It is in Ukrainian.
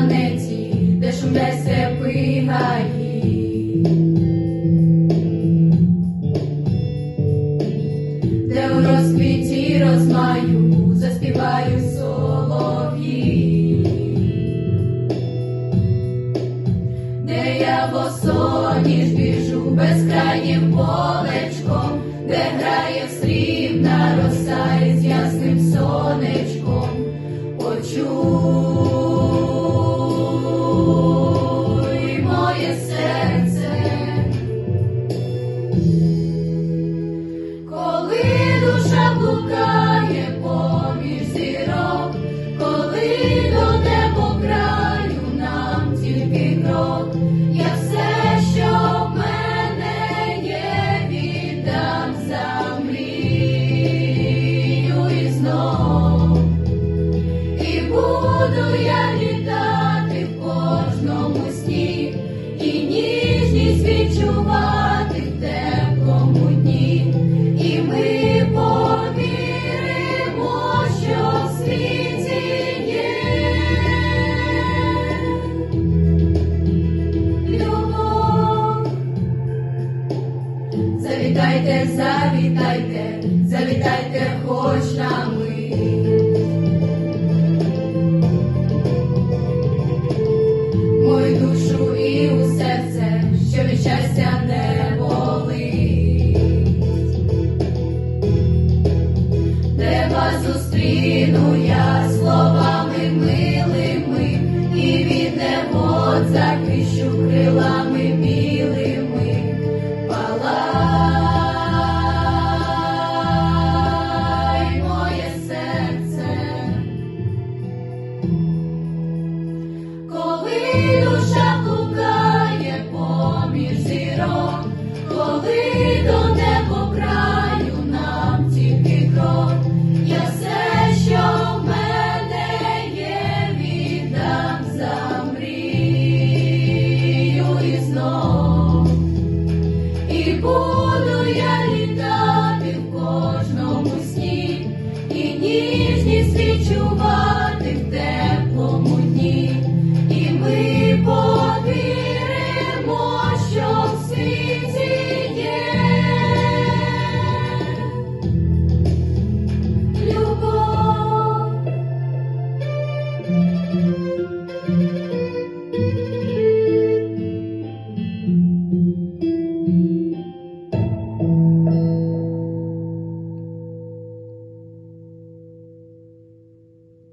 планеті, де шум де степи гаї, де у розквіті розмаю заспіваю солов'ї, де я босоніж біжу безкрайнім полечком, де грає. завітайте, завітайте, завітайте хоч на мить. Мою душу і у серце, що від щастя не болить. Тебе зустріну я словами милими і від небо захищу крилами. believe.